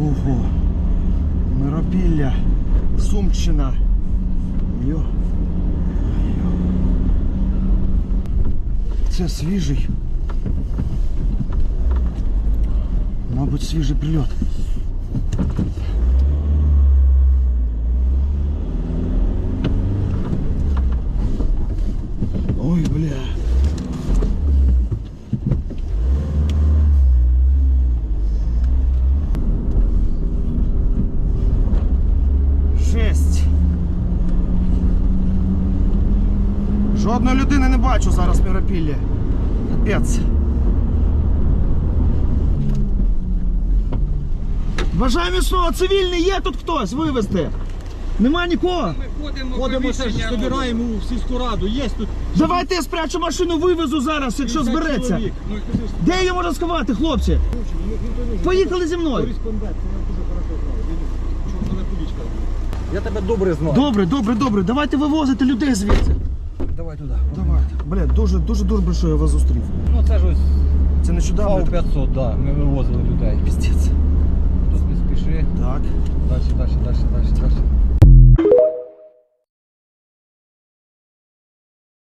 Ого! Миропілля, Сумщина. Йо. Йо. Це свіжий. Мабуть, свіжий прильот. Ой, бля. Жодної людини не бачу зараз в Міропіллі. Капець. Бажаю міцного, цивільний є тут хтось вивезти. Нема нікого. Ми ходимо, Ходимо, це ж поміщення збираємо у сільську раду. Є тут Давайте я спрячу машину, вивезу зараз, якщо збереться. чоловік. Ну, кажи, що Де її можна сховати, хлопці? ну. Поїхали зі мною. Кореспондент, це я дуже хорошо знаю. Він чорна републічка. Я тебе добре знаю. Добре, добре, добре. Давайте вивозити людей звідси. Давай туди. Давайте. Бля, дуже, дуже добре, що я вас зустрів. Ну це ж ось Це нещодавно. ФАУ 500, да. Ми вивозили людей. Піздець. Тут не спіши. Так. Далі, далі, далі, далі, далі.